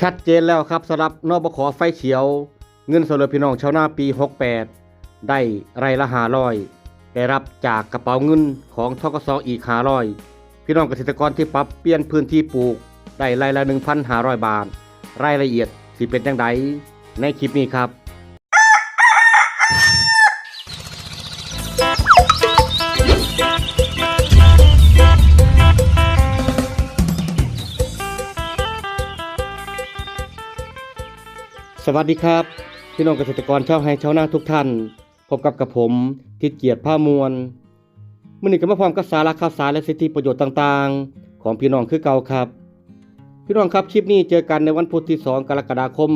ชัดเจนแล้วครับสำหรับนบขไฟเขียว เงินสดเหลือพี่น้องชาวนาปี 68 ได้ไรละหาร้อยได้รับจากกระเป๋าเงินของทกสอีกหาร้อยพี่น้องเกษตรกรที่ปรับเปลี่ยนพื้นที่ปลูก ได้ไรละ 1,500 บาท รายละเอียดสิเป็นจังไดในคลิปนี้ครับ สวัสดีครับ พี่น้องเกษตรกรชาวไฮชาวนาทุกท่าน พบกับกับผมทิดเกียรติผ้ามวลมื่อนี้ก็มาพร้อมกับสาระข่าวสารและสิทธิประโยชน์ต่างๆ ของพี่น้องคือเก่าครับ พี่น้องครับคลิปนี้เจอกันในวันพุธที่ 2 กรกฎาคม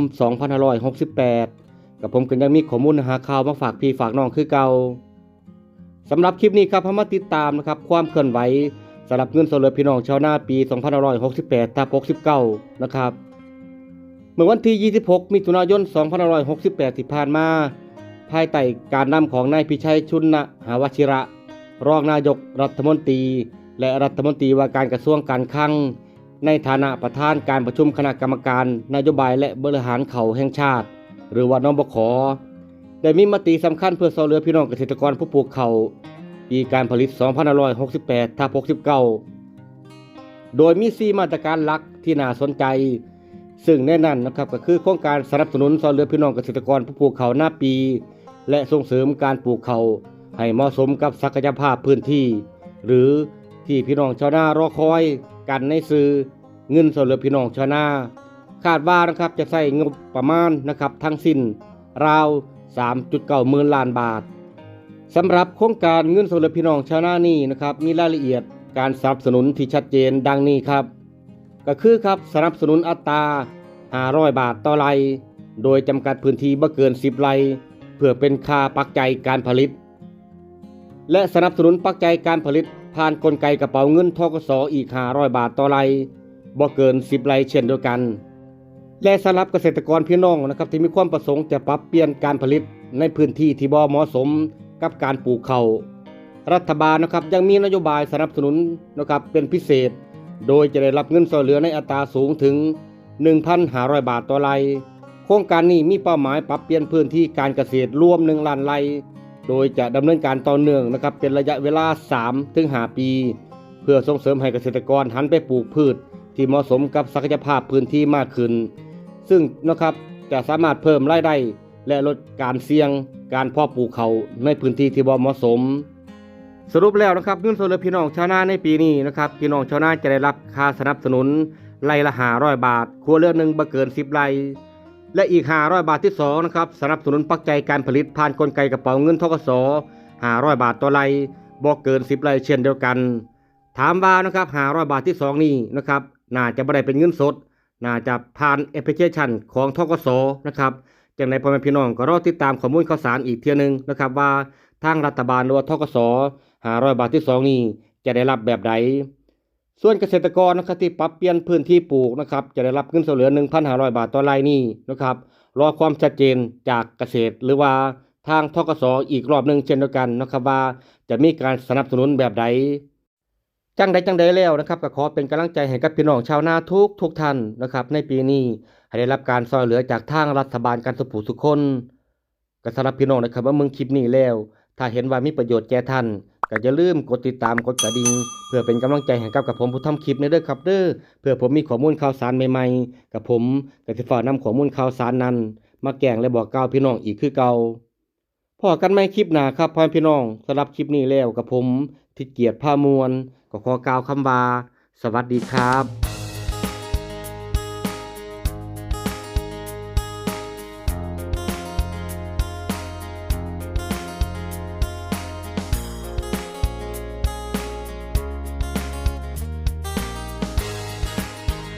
2568 กับผมก็ยังมีข้อมูลหาข่าวมาฝากพี่ฝากน้องคือเก่าสำหรับคลิปนี้ครับพามาติดตามนะครับความเคลื่อนไหวสำหรับเงินสดเหลือพี่น้องชาวนาปี 2568ทับ69 นะครับ เมื่อวันที่ 26 มิถุนายน 2568 ที่ผ่านมา ภายใต้การนำของนายพิชัยชุนนะหาวชิระ รองนายกรัฐมนตรี และรัฐมนตรีว่าการกระทรวงการคลัง ในฐานะประธานการประชุมคณะกรรมการนโยบายและบริหารเขาแห่งชาติ หรือว่านบขได้มีมติสำคัญเพื่อสอเหลือพี่น้องเกษตรกรผู้ปลูกเขาปีการผลิต 2568ทับ69 โดยมี 4 มาตรการหลักที่น่าสนใจ ซึ่งแน่นั่นนะครับก็คือโครงการสนับสนุนซอยเหลือพี่น้องเกษตรกรผู้ปลูกเขาหน้าปี และส่งเสริมการปลูกเขาให้เหมาะสมกับศักยภาพพื้นที่ หรือที่พี่น้องชาวนารอคอยกันในซื้อเงินซอยเหลือพี่น้องชาวนาคาดว่านะครับจะใช้งบประมาณนะครับทั้งสิ้นราว 3.9หมื่นล้านบาทสำหรับโครงการเงินสดเหลือพี่น้องชาวนานี่นะครับมีรายละเอียดการสนับสนุนที่ชัดเจนดังนี้ครับ ก็คือครับสนับสนุนอัตรา500 บาทต่อไร่โดยจำกัดพื้นที่บ่เกิน 10 ไร่เพื่อเป็นค่าปักใจการผลิต และสนับสนุนปักใจการผลิต ผ่านกลไกกระเป๋าเงินทกสออีก 500 บาทต่อไร่บ่เกิน 10 ไร่เช่นเดียวกัน และสำหรับเกษตรกรพี่น้องนะครับที่มีความประสงค์จะปรับเปลี่ยนการผลิตในพื้นที่ที่บ่เหมาะสมกับการปลูกเขารัฐบาลนะครับยังมีนโยบายสนับสนุนนะครับเป็นพิเศษ โดยจะได้รับเงินช่วยเหลือในอัตราสูงถึง 1,500 บาทต่อไร่โครงการนี้มีเป้าหมายปรับเปลี่ยนพื้นที่การเกษตรรวม1ล้านไร่โดยจะดำเนินการต่อเนื่องนะครับเป็นระยะเวลา 3-5 ปี เพื่อส่งเสริมให้เกษตรกรหันไปปลูกพืช ที่เหมาะสมกับศักยภาพพื้นที่มากขึ้น ซึ่งนะครับจะสามารถเพิ่มรายได้และลดการเสี่ยงการเพาะปลูกเขาในพื้นที่ที่บ่เหมาะสม สรุปแล้วนะครับเงินส่วนเหลือพี่น้องชาวนาในปีนี้นะครับพี่น้องชาวนาจะได้รับค่าสนับสนุนไร่ละ500บาท ครัวเรือนหนึ่งบ่เกิน10ไร่และอีก500บาทที่2นะครับสนับสนุนปักใจยการผลิตผ่านกลไกกระเป๋าเงินทกส500บาทต่อไร่บ่เกิน10ไร่เช่นเดียวกัน ถามว่านะครับ500บาทที่2นี้นะครับน่าจะบ่ได้เป็นเงินสด น่าจะผ่านแอปพลิเคชันของทกสนะครับจังในพ่อแม่พี่น้องก็รอติดตามข้อมูลข่าวสารอีกเที่ยนึงนะครับว่าทางรัฐบาลหรือว่าทกส 500 บาทที่2นี้จะได้รับแบบใด ส่วนเกษตรกรนะครับที่ปรับเปลี่ยนพื้นที่ปลูกนะครับจะได้รับเงินช่วยเหลือ 1,500 บาทต่อไร่นี่นะครับรอความชัดเจนจากเกษตรหรือว่าทางทกสออีกรอบหนึ่งเช่นเดียวกันนะครับว่าจะมีการสนับสนุนแบบใดจังใดจังใดแล้วนะครับก็ขอเป็นกำลังใจให้กับพี่น้องชาวนาทุกทุกท่านนะครับ ในปีนี้ให้ได้รับการช่วยเหลือจากทางรัฐบาลการสุผูทุกคนก็สำหรับพี่น้องนะครับว่ามึงคลิปนี้แล้ว ถ้าเห็นว่ามีประโยชน์แก่ท่าน ก็อย่าลืมกดติดตามกดกระดิ่งเพื่อเป็นกำลังใจให้กับกับผมผู้ทำคลิปในเด้อครับเด้อเพื่อผมมีข้อมูลข่าวสารใหม่ๆ กับผมก็สิฝากนำข้อมูลข่าวสารนั้น มาแก่งและบอกกล่าวพี่น้องอีกคือเก่าพอกันไม่คลิปหนาครับพ่อพี่น้องสำหรับคลิปนี้แล้วกับผมทิดเกียรติผ้ามวลก็ขอกล่าวคำว่าสวัสดีครับ